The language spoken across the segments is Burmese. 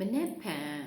မနေ့ဖန်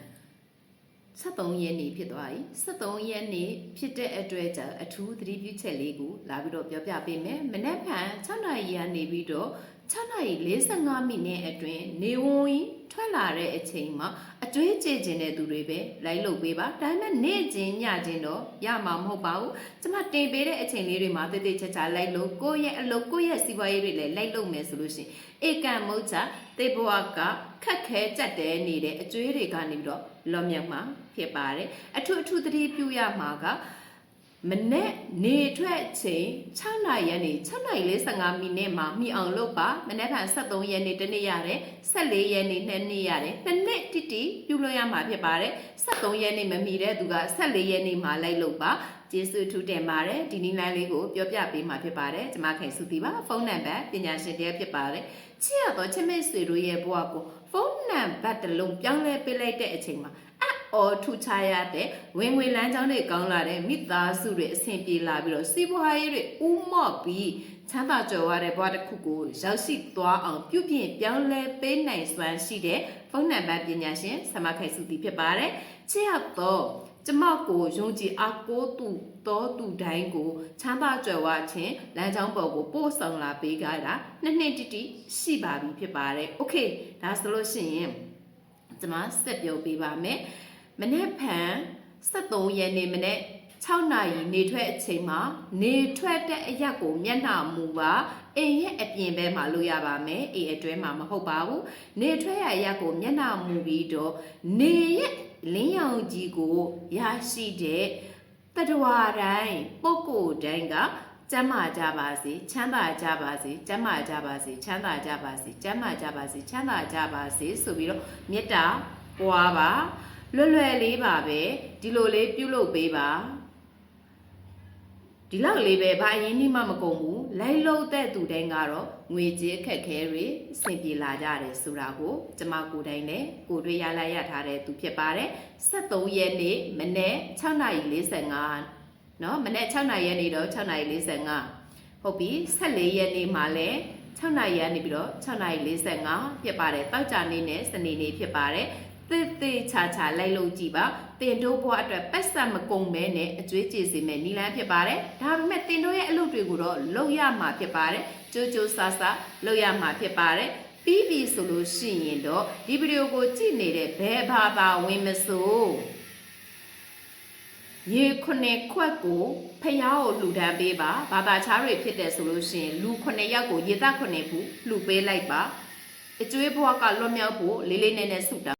73ရက်နေ့ဖြစ်သွားပြီ73ရက်နေ့ဖြစ်တဲ့အတွက်ကြောင့်အထူးသတိပြုချက်လေးကိုလာပြီးတော့ပြောပြပေးမယ်မနေ့ဖန်6နာရီကနေပြီးတော့ 6နာရီ45မိနစ်အတွင်းနေဝင်ကြီးထွက်လာတဲ့အချိန်မှာအတွေးကြည့်ခြင်းတဲ့သူတွေပဲလိုက်လုပ်ပေးပါဒါပေမဲ့နေ့ချင်းညချင်းတော့ရမှာမဟုတ်ပါဘူးကျမတင်ပေးတဲ့အချိန်လေးတွေမှာတိတ်တိတ်ချာချာလိုက်လို့ကိုယ့်ရဲ့အလုပ်ကိုယ့်ရဲ့စီးပွားရေးတွေလည်းလိုက်လုပ်မယ်ဆိုလို့ရှိရင်ဧကံမုတ်ချတေဘဝကခက်ခဲကြက်တဲနေတဲ့အကျွေးတွေကနေပြီးတော့လော့မြတ်မှာဖြစ်ပါတယ်အထူးအထူးသတိပြုရမှာက မနေ့နေထွက်ချိန်6နာရီကနေ6နာရီ45မိနစ်မှာမိအောင်လုပ်ပါမနေ့က73ရက်နေ့တစ်နေ့ရတယ်14ရက်နေ့နှစ်နေ့ရတယ်နှစ်နှစ်တိတိပြုလို့ရမှာဖြစ်ပါတယ်73ရက်နေ့မမီတဲ့သူက14ရက်နေ့မှာလိုက်လုပ်ပါကျေးဇူးထူးတင်ပါတယ်ဒီနည်းလမ်းလေးကိုပြောပြပေးမှာဖြစ်ပါတယ်ကျွန်မခင်စုတီပါဖုန်းနံပါတ်ပညာရှင်တယောက်ဖြစ်ပါတယ်ချစ်ရတော့ချစ်မိတ်ဆွေတို့ရဲ့ဘဝကိုဖုန်းနံပါတ်တစ်လုံးပြောင်းလဲပေးလိုက်တဲ့အချိန်မှာ အော်ထူချရတဲ့ဝင်ငွေလမ်းကြောင်းတွေကောင်းလာတဲ့မိသားစုတွေအဆင်ပြေလာပြီးတော့စီးပွားရေးတွေဥမော့ပြီးချမ်းသာကြွယ်ဝတဲ့ဘဝတစ်ခုကိုရောက်ရှိသွားအောင်ပြုပြင်ပြောင်းလဲပေးနိုင်စွမ်းရှိတဲ့ဖုန်းနံပါတ်ပညာရှင်ဆမခိုင်စုတီဖြစ်ပါတယ်ချစ်ရတော့ကျမကိုယုံကြည်အားကိုးသူတော်သူတိုင်းကိုချမ်းသာကြွယ်ဝခြင်းလမ်းကြောင်းပေါ်ကိုပို့ဆောင်လာပေးကြတာနှစ်နှစ်တိတိရှိပါပြီဖြစ်ပါတယ်။ Okay ဒါဆိုလို့ရှိရင်ကျွန်မဆက်ပြောပေးပါမယ်။ မနေ့ဖန်73ရက်နေ့မနေ့6နာရီနေထွက်အချိန်မှာနေထွက်တဲ့အရက်ကိုမျက်နှာမူပါအိမ်ရဲ့အပြင်ဘက်မှာလို့ရပါမယ်အိမ်အတွဲမှာမဟုတ်ပါဘူးနေထွက်ရရက်ကိုမျက်နှာမူပြီးတော့နေရဲ့လင်းရောင်ကြီးကိုရရှိတဲ့တတဝါတိုင်းပုဂ္ဂိုလ်တိုင်းကကျမ်းမာကြပါစေချမ်းသာကြပါစေကျမ်းမာကြပါစေချမ်းသာကြပါစေကျမ်းမာကြပါစေချမ်းသာကြပါစေဆိုပြီးတော့မေတ္တာပွားပါ လွယ်လွယ်လေးပါပဲဒီလိုလေးပြုလုပ်ပေးပါဒီလောက်လေးပဲဘာအရင်နှိမမကုန်ဘူးလိုက်လို့တဲ့သူတိုင်းကတော့ငွေကြေးအခက်ခဲတွေအဆင်ပြေလာကြတယ်ဆိုတာကိုကျမကိုယ်တိုင်လည်းကိုယ်တွေ့ရလိုက်ရထားတဲ့သူဖြစ်ပါတယ်73ရက်နေ့မနေ့6:45เนาะမနေ့6နာရီရက်နေ့တော့6:45ဟုတ်ပြီ14ရက်နေ့မှာလည်း6နာရီကနေပြီးတော့6နာရီ45ဖြစ်ပါတယ်တောက်ကြနေ့နဲ့စနေနေ့ဖြစ်ပါတယ် သေသေးချာချာလိုက်လို့ကြည့်ပါတင်တို့ဘွားအတွက်ပတ်စံမကုန်မဲနဲ့အကျွေးကြေစီမဲ့နီလန်းဖြစ်ပါတယ်ဒါပေမဲ့တင်တို့ရဲ့အလုပ်တွေကိုတော့လုပ်ရမှာဖြစ်ပါတယ်ကြိုးကြိုးဆာဆာလုပ်ရမှာဖြစ်ပါတယ်ပြီးပြီဆိုလို့ရှိရင်တော့ဒီဗီဒီယိုကိုကြည့်နေတဲ့ဘယ်ဘာသာဝင်မဆိုရေခုနှစ်ခွက်ကိုဖျားကိုလှူဒန်းပေးပါဘာသာချားတွေဖြစ်တယ်ဆိုလို့ရှိရင်လူခုနှစ်ယောက်ကိုရေသားခုနှစ်ဘူးလှူပေးလိုက်ပါအကျွေးဘွားကလွတ်မြောက်ဖို့လေးလေးနက်နက်ဆုတာ